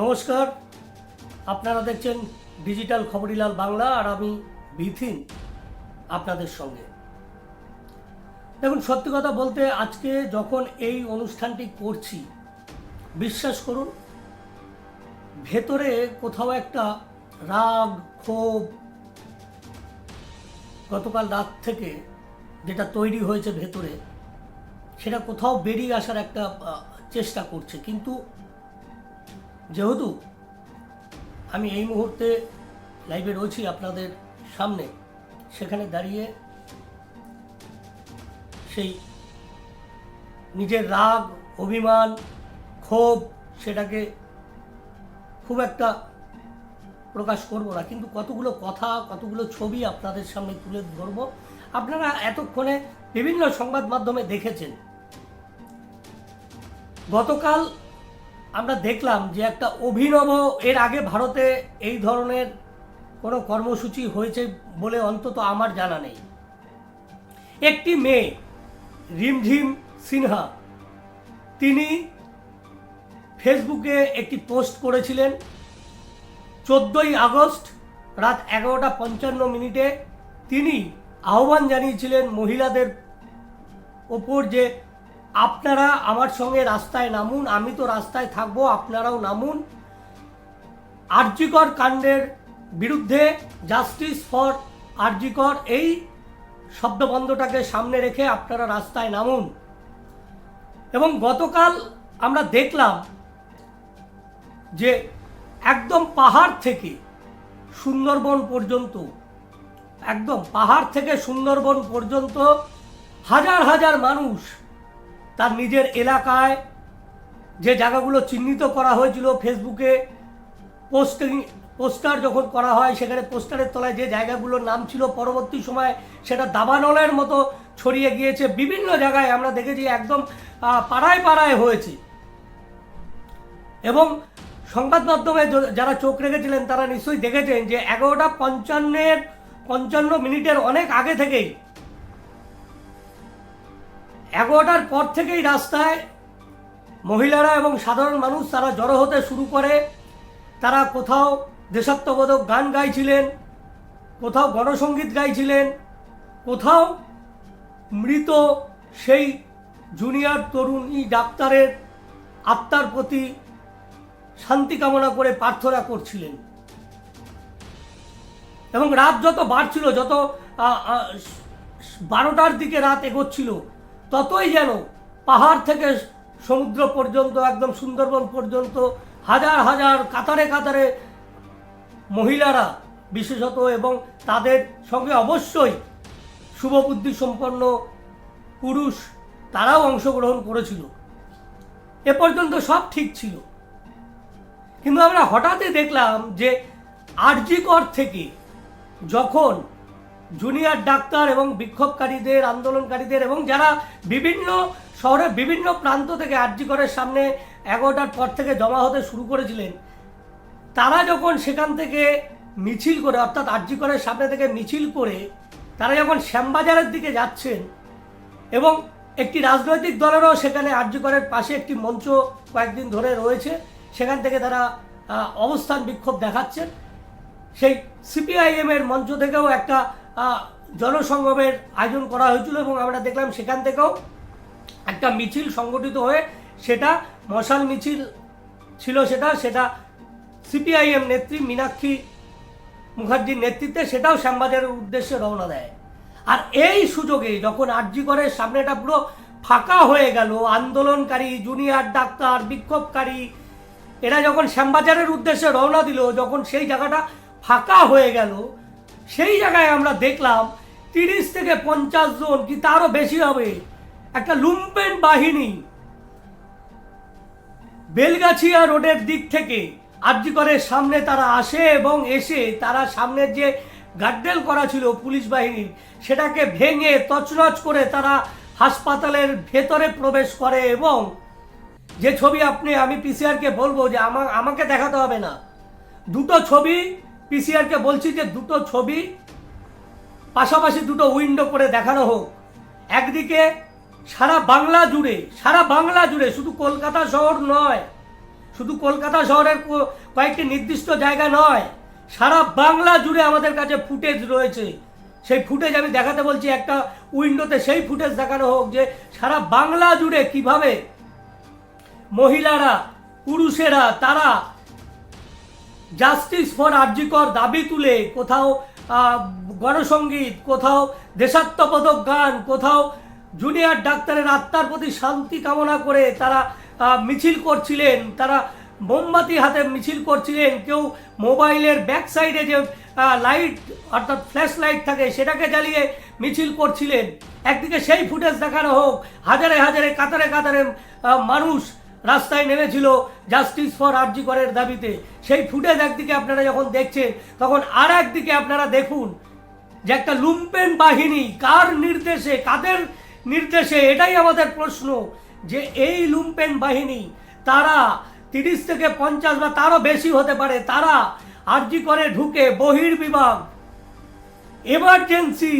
নমস্কার। আপনারা দেখছেন ডিজিটাল খবরিলাল বাংলা আর আমি বিথিন আপনাদের সঙ্গে। দেখুন, সত্যি কথা বলতে আজকে যখন এই অনুষ্ঠানটি করছি, বিশ্বাস করুন, ভেতরে কোথাও একটা রাগ, ক্ষোভ গতকাল রাত থেকে যেটা তৈরি হয়েছে ভেতরে, সেটা কোথাও বেরিয়ে আসার একটা চেষ্টা করছে। কিন্তু যেহেতু আমি এই মুহূর্তে লাইভে রয়েছি আপনাদের সামনে, সেখানে দাঁড়িয়ে সেই নিজের রাগ, অভিমান, ক্ষোভ সেটাকে খুব একটা প্রকাশ করব না। কিন্তু কতগুলো কথা, কতগুলো ছবি আপনাদের সামনে তুলে ধরবো। আপনারা এতক্ষণে বিভিন্ন সংবাদ মাধ্যমে দেখেছেন। গতকাল আমরা দেখলাম যে একটা অভিনব এর আগে ভারতে এই ধরনের কোনো কর্মসূচি হয়েছে বলে অন্তত আমার জানা নেই। একটি মেয়ে, রিমঝিম সিনহা, তিনি ফেসবুকে একটি পোস্ট করেছিলেন, চোদ্দোই আগস্ট রাত এগারোটা পঞ্চান্ন মিনিটে। তিনি আহ্বান জানিয়েছিলেন মহিলাদের ওপর যে আপনারা আমার সঙ্গে রাস্তায় নামুন, আমি তো রাস্তায় থাকব, আপনারাও নামুন। আরজিকর কাণ্ডের বিরুদ্ধে জাস্টিস ফর আরজিকর এই শব্দবন্ধটাকে সামনে রেখে আপনারা রাস্তায় নামুন। এবং গতকাল আমরা দেখলাম যে একদম পাহাড় থেকে সুন্দরবন পর্যন্ত, একদম পাহাড় থেকে সুন্দরবন পর্যন্ত হাজার হাজার মানুষ তার নিজের এলাকায় যে জায়গাগুলো চিহ্নিত করা হয়েছিল ফেসবুকে পোস্টিং পোস্টার যখন করা হয়, সেখানে পোস্টারের তলায় যে জায়গাগুলোর নাম ছিল, পরবর্তী সময় সেটা দাবানলের মতো ছড়িয়ে গিয়েছে। বিভিন্ন জায়গায় আমরা দেখেছি একদম পাড়ায় পাড়ায় হয়েছে। এবং সংবাদ মাধ্যমে যারা চোখ রেখেছিলেন, তারা নিশ্চয়ই দেখেছেন যে এগারোটা পঞ্চান্নের, পঞ্চান্ন মিনিটের অনেক আগে থেকেই এগারোটার পর থেকেই রাস্তায় মহিলারা এবং সাধারণ মানুষ তারা জড়ো হতে শুরু করে। তারা কোথাও দেশাত্মবোধক গান গাইছিলেন, কোথাও গণসঙ্গীত গাইছিলেন, কোথাও মৃত সেই জুনিয়র তরুণী ডাক্তারের আত্মার প্রতি শান্তি কামনা করে প্রার্থনা করছিলেন। এবং রাত যত বাড়ছিল, যত বারোটার দিকে রাত এগোচ্ছিল ততই যেন পাহাড় থেকে সমুদ্র পর্যন্ত, একদম সুন্দরবন পর্যন্ত হাজার হাজার, কাতারে কাতারে মহিলারা বিশেষত এবং তাদের সঙ্গে অবশ্যই শুভবুদ্ধি সম্পন্ন পুরুষ তারাও অংশগ্রহণ করেছিল। এ পর্যন্ত সব ঠিক ছিল। কিন্তু আমরা হঠাৎই দেখলাম যে আরজিকর থেকে যখন জুনিয়র ডাক্তার এবং বিক্ষোভকারীদের, আন্দোলনকারীদের এবং যারা বিভিন্ন শহরের বিভিন্ন প্রান্ত থেকে আরজিকরের সামনে এগারোটার পর থেকে জমা হতে শুরু করেছিলেন, তারা যখন সেখান থেকে মিছিল করে, অর্থাৎ আরজিকরের সামনে থেকে মিছিল করে, তারা যখন শ্যামবাজারের দিকে যাচ্ছেন এবং একটি রাজনৈতিক দলেরও সেখানে আরজিকরের পাশে একটি মঞ্চ কয়েকদিন ধরে রয়েছে, সেখান থেকে তারা অবস্থান বিক্ষোভ দেখাচ্ছেন। সেই সিপিআইএম এর মঞ্চ থেকেও একটা জনসংগমের আয়োজন করা হয়েছিল এবং আমরা দেখলাম সেখান থেকেও একটা মিছিল সংগঠিত হয়ে সেটা মশাল মিছিল ছিল সেটা সেটা সিপিআইএম নেত্রী মীনাক্ষী মুখার্জির নেতৃত্বে সেটাও শ্যামবাজারের উদ্দেশ্যে রওনা দেয়। আর এই সুযোগে যখন আরজি করে, সামনেটা পুরো ফাঁকা হয়ে গেল। আন্দোলনকারী, জুনিয়র, ডাক্তার, বিক্ষোভকারী, এরা যখন শ্যামবাজারের উদ্দেশ্যে রওনা দিল, যখন সেই জায়গাটা ফাঁকা হয়ে গেল সেই জায়গায় আমরা দেখলাম তিরিশ থেকে পঞ্চাশ জন, কি তারও বেশি হবে? একটা লুম্পেন বাহিনী বেলগাছিয়া রোডের দিক থেকে আরজিকরের সামনে তারা আসে এবং এসে তারা সামনের যে গার্ডেল করা ছিল পুলিশ বাহিনীর সেটাকে ভেঙে তছনছ করে তারা হাসপাতালের ভেতরে প্রবেশ করে এবং যে ছবি আপনি, আমি পিসিআরকে বলব যে আমা, আমাকে দেখাতে হবে না। দুটো ছবি পিসিআরকে বলছি যে দুটো ছবি, পাশাপাশি দুটো উইন্ডো করে দেখানো হোক। একদিকে সারা বাংলা জুড়ে, সারা বাংলা জুড়ে, শুধু কলকাতা শহর নয়, শুধু কলকাতা শহরের কয়েকটি নির্দিষ্ট জায়গা নয়, সারা বাংলা জুড়ে আমাদের কাছে ফুটেজ রয়েছে। সেই ফুটেজ আমি দেখাতে বলছি, একটা উইন্ডোতে সেই ফুটেজ দেখানো হোক যে সারা বাংলা জুড়ে কীভাবে মহিলারা, পুরুষেরা, তারা জাস্টিস ফর আর্জিকর দাবি তুলে কোথাও গণসঙ্গীত কোথাও দেশাত্মবোধক গান, কোথাও জুনিয়র ডাক্তারের আত্মার প্রতি শান্তি কামনা করে তারা মিছিল করছিলেন, তারা মোমবাতি হাতে মিছিল করছিলেন, কেউ মোবাইলের ব্যাক সাইডে যে লাইট অর্থাৎ ফ্ল্যাশ লাইট থাকে সেটাকে জ্বালিয়ে মিছিল করছিলেন। একদিকে সেই ফুটেজ দেখানো হোক, হাজারে হাজারে, কাতারে কাতারে মানুষ রাস্তায় নেমেছিল জাস্টিস ফর আরজি করের দাবিতে। সেই ফুটেজ একদিকে আপনারা যখন দেখছেন, তখন আর একদিকে আপনারা দেখুন যে একটা লুম্পেন বাহিনী কার নির্দেশে, কাদের নির্দেশে, এটাই আমাদের প্রশ্ন যে এই লুম্পেন বাহিনী তারা তিরিশ থেকে পঞ্চাশ বা তারও বেশি হতে পারে, তারা আরজি করে ঢুকে বহির বিভাগ এমার্জেন্সি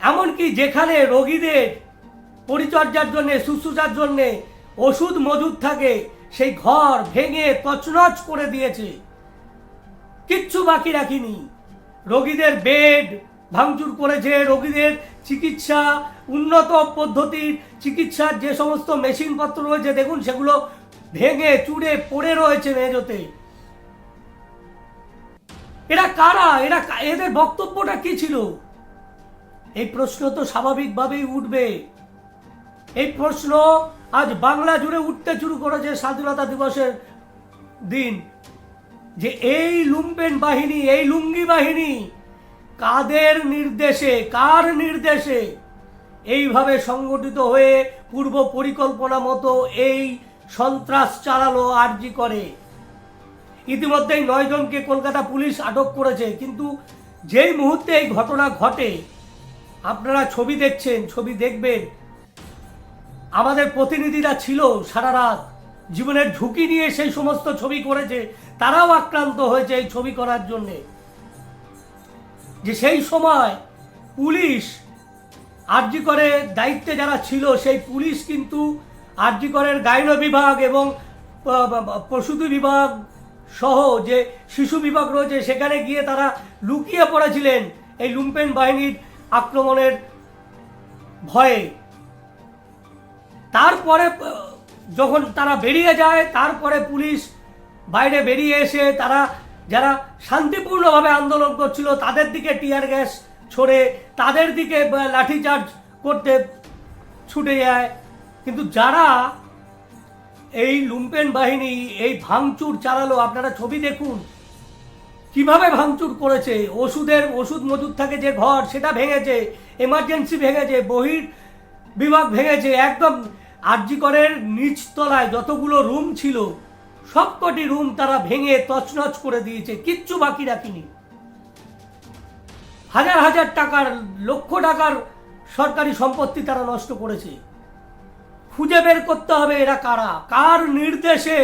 এমনকি যেখানে রোগীদের পরিচর্যার জন্যে, শুশ্রূষার জন্য ওষুধ মজুদ থাকে, সেই ঘর ভেঙে তছনছ করে দিয়েছে। কিচ্ছু বাকি রাখিনি। রোগীদের বেড ভাঙচুর করেছে, রোগীদের চিকিৎসা, উন্নত পদ্ধতির চিকিৎসার যে সমস্ত মেশিনপত্র রয়েছে, দেখুন, সেগুলো ভেঙে চুড়ে পড়ে রয়েছে মেজোতে এরা কারা? এরা এদের বক্তব্যটা কি ছিল? এই প্রশ্ন তো স্বাভাবিকভাবেই উঠবে। এই প্রশ্ন আজ বাংলা জুড়ে উঠতে শুরু করেছে স্বাধীনতা দিবসের দিন। যে এই লুম্পেন বাহিনী, এই লুঙ্গি বাহিনী কাদের নির্দেশে, কার নির্দেশে এইভাবে সংগঠিত হয়ে পূর্ব পরিকল্পনা মতো এই সন্ত্রাস চালালো আরজি করে। ইতিমধ্যেই নয় জনকে কলকাতা পুলিশ আটক করেছে, কিন্তু যেই মুহূর্তে এই ঘটনা ঘটে, আপনারা ছবি দেখছেন, ছবি দেখবেন আমাদের প্রতিনিধিরা ছিল সারা রাত। জীবনের ঝুঁকি নিয়ে সেই সমস্ত ছবি করেছে। তারাও আক্রান্ত হয়েছে এই ছবি করার জন্যে। যে সেই সময় পুলিশ আরজি করে দায়িত্বে যারা ছিল, সেই পুলিশ কিন্তু আরজি করের গাইন বিভাগ এবং প্রসূতি বিভাগ সহ যে শিশু বিভাগ রয়েছে, সেখানে গিয়ে তারা লুকিয়ে পড়েছিলেন এই লুম্পেন বাহিনীর আক্রমণের ভয়ে। তারপরে যখন তারা বেরিয়ে যায়, তারপরে পুলিশ বাইরে বেরিয়ে এসে তারা যারা শান্তিপূর্ণভাবে আন্দোলন করছিল, তাদের দিকে টিয়ার গ্যাস ছড়ে, তাদের দিকে লাঠিচার্জ করতে ছুটে যায়। কিন্তু যারা এই লুম্পেন বাহিনী, এই ভাঙচুর চালালো, আপনারা ছবি দেখুন, কীভাবে ভাঙচুর করেছে, ওষুধের ওষুধ মজুদ থাকে যে ঘর, সেটা ভেঙেছে এমার্জেন্সি ভেঙেছে বহির বিভাগ ভেঙেছে, একদম আরজিকরের নিচতলায় যতগুলো রুম ছিল, সবকটি রুম তারা ভেঙে তছনছ করে দিয়েছে, কিচ্ছু বাকি রাখিনি। হাজার হাজার টাকার, লক্ষ টাকার সরকারি সম্পত্তি তারা নষ্ট করেছে। খুঁজে বের করতে হবে এরা কারা? কার নির্দেশে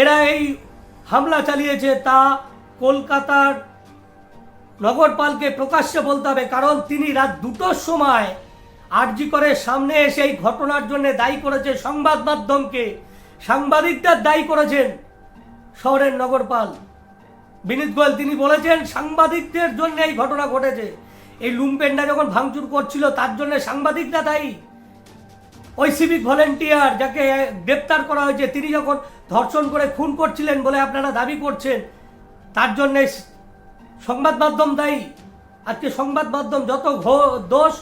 এরা এই হামলা চালিয়েছে তা কলকাতার নগরপালকে প্রকাশ্যে বলতে হবে, কারণ তিনি রাত দুটোর সময় আরজি করে সামনে এসে এই ঘটনার জন্য দায়ী করেছে সংবাদ মাধ্যমকে। সাংবাদিকদের দায়ী করেছেন শহরের নগরপাল। বিনীত গোয়েল, তিনি বলেছেন, সাংবাদিকদের জন্য এই ঘটনা ঘটেছে। এই লুম্পেনটা যখন ভাঙচুর করছিল, তার জন্য সাংবাদিকরা দায়ী। ওই সিভিক ভলেন্টিয়ার যাকে গ্রেপ্তার করা হয়েছে, তিনি যখন ধর্ষণ করে খুন করছিলেন বলে আপনারা দাবি করছেন, তার জন্যে সংবাদ মাধ্যম দায়ী। আজকে সংবাদ মাধ্যম যত দোষ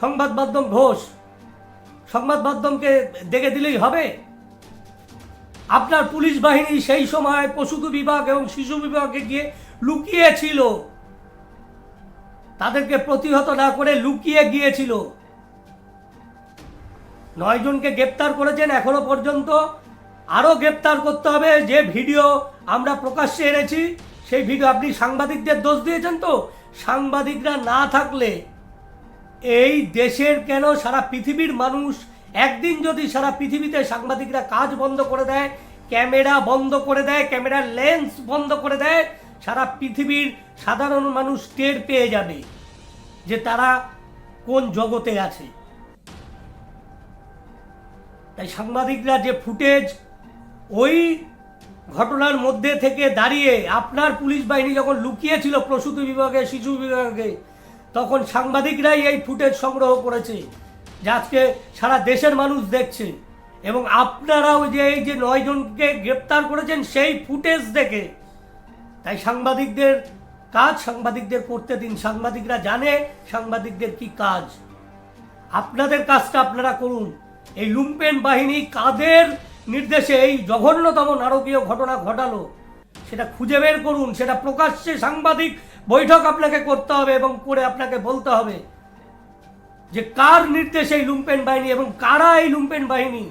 সংবাদ মাধ্যম ঘোষ, সংবাদ মাধ্যমকে দেখে দিলেই হবে। আপনার পুলিশ বাহিনী সেই সময় পশুদু বিভাগ এবং শিশু বিভাগে গিয়ে লুকিয়েছিল। তাদেরকে প্রতিহত না করে লুকিয়ে গিয়েছিল। নয় জনকে গ্রেপ্তার করেছেন এখনও পর্যন্ত। আরও গ্রেপ্তার করতে হবে। যে ভিডিও আমরা প্রকাশ্যে এনেছি, সেই ভিডিও আপনি সাংবাদিকদের দোষ দিয়েছেন তো? সাংবাদিকরা না থাকলে এই দেশের কেন সারা পৃথিবীর মানুষ একদিন যদি সারা পৃথিবীতে সাংবাদিকরা কাজ বন্ধ করে দেয়, ক্যামেরা বন্ধ করে দেয়, ক্যামেরার লেন্স বন্ধ করে দেয়, সারা পৃথিবীর সাধারণ মানুষ টের পেয়ে যাবে যে তারা কোন জগতে আছে। তাই সাংবাদিকরা যে ফুটেজ ওই ঘটনার মধ্যে থেকে দাঁড়িয়ে আপনার পুলিশ বাহিনী যখন লুকিয়েছিল প্রসূতি বিভাগে, শিশু বিভাগে তখন সাংবাদিকরাই এই ফুটেজ সংগ্রহ করেছে, যে আজকে সারা দেশের মানুষ দেখছে। এবং আপনারাও যে এই যে নয়জনকে গ্রেপ্তার করেছেন, সেই ফুটেজ দেখে। তাই সাংবাদিকদের কাজ সাংবাদিকদের করতে দিন, সাংবাদিকরা জানে সাংবাদিকদের কি কাজ। আপনাদের কাজটা আপনারা করুন। এই লুম্পেন বাহিনী কাদের নির্দেশে এই জঘন্যতম নারকীয় ঘটনা ঘটালো, সেটা খুঁজে বের করুন, সেটা প্রকাশ্যে সাংবাদিক বৈঠক আপনাকে করতে হবে এবং করে আপনাকে বলতে হবে যে কার নির্দেশে এই লুম্পেন বাহিনী এবং কারা এই লুম্পেন বাহিনী,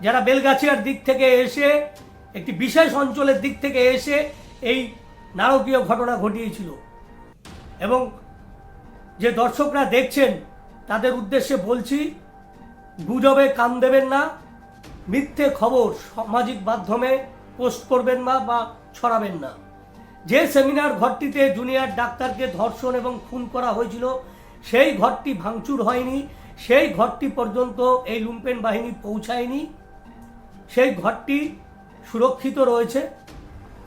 যারা বেলগাছিয়ার দিক থেকে এসে, একটি বিশেষ অঞ্চলের দিক থেকে এসে এই নারকীয় ঘটনা ঘটিয়েছিল। এবং যে দর্শকরা দেখছেন, তাদের উদ্দেশ্যে বলছি, গুজবে কান দেবেন না, মিথ্যে খবর সামাজিক মাধ্যমে পোস্ট করবেন না বা ছড়াবেন না। যে সেমিনার ঘরটিতে জুনিয়র ডাক্তারকে ধর্ষণ এবং খুন করা হয়েছিল, সেই ঘরটি ভাঙচুর হয়নি, সেই ঘরটি পর্যন্ত এই লুম্পেন বাহিনী পৌঁছায়নি, সেই ঘরটি সুরক্ষিত রয়েছে।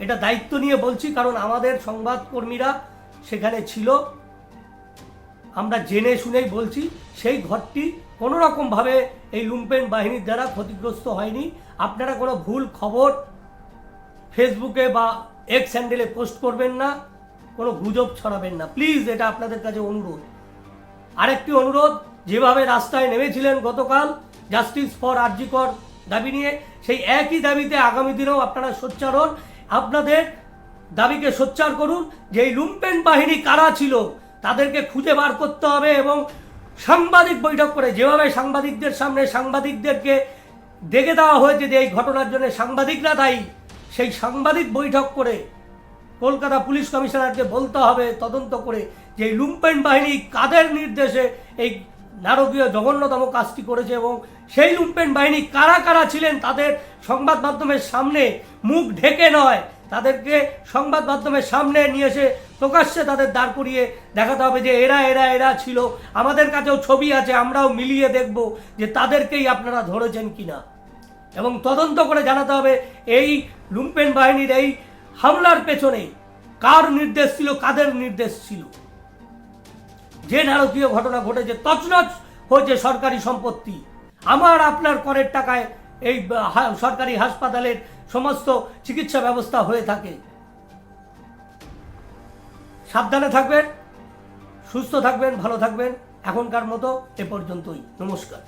এটা দায়িত্ব নিয়ে বলছি, কারণ আমাদের সংবাদকর্মীরা সেখানে ছিল। আমরা জেনে শুনেই বলছি, সেই ঘরটি কোনো রকমভাবে এই লুম্পেন বাহিনীর দ্বারা ক্ষতিগ্রস্ত হয়নি। আপনারা কোনো ভুল খবর ফেসবুকে বা এক্স হ্যান্ডেলে পোস্ট করবেন না, কোনো গুজব ছড়াবেন না। প্লিজ এটা আপনাদের কাছে অনুরোধ। আরেকটি অনুরোধ, যেভাবে রাস্তায় নেমেছিলেন গতকাল জাস্টিস ফর আরজিকর দাবি নিয়ে, সেই একই দাবিতে আগামী দিনেও আপনারা সোচ্চার হন। আপনাদের দাবিকে সোচ্চার করুন যে এই লুম্পেন বাহিনী কারা ছিল, তাদেরকে খুঁজে বার করতে হবে এবং সাংবাদিক বৈঠক করে, যেভাবে সাংবাদিকদের সামনে সাংবাদিকদেরকে ডেকে দেওয়া হয়েছে যে এই ঘটনার জন্য সাংবাদিকরা দায়ী সেই সাংবাদিক বৈঠক করে কলকাতা পুলিশ কমিশনারকে বলতে হবে তদন্ত করে যে লুম্পেন বাহিনী কাদের নির্দেশে এই নারকীয় জঘন্যতম কাজটি করেছে এবং সেই লুম্পেন বাহিনী কারা কারা ছিলেন তাদের সংবাদ মাধ্যমের সামনে মুখ ঢেকে নয়। তাদেরকে সংবাদ মাধ্যমের সামনে নিয়ে এসে প্রকাশ্যে তাদের দাঁড় করিয়ে দেখাতে হবে যে এরা এরা এরা ছিল। আমাদের কাছেও ছবি আছে, আমরাও মিলিয়ে দেখব যে তাদেরকেই আপনারা ধরেছেন কিনা। এবং তদন্ত করে জানাতে হবে এই লুম্পেন বাহিনীর এই হামলার পেছনে কার নির্দেশ ছিল, কাদের নির্দেশ ছিল? যে নারকীয় ঘটনা ঘটেছে, তছনছ হয়েছে সরকারি সম্পত্তি। আমার, আপনার করের টাকায় এই সরকারি হাসপাতালের সমস্ত চিকিৎসা ব্যবস্থা হয়ে থাকে। সাবধানে থাকবেন, সুস্থ থাকবেন, ভালো থাকবেন। এখনকার মতো এ পর্যন্তই। নমস্কার।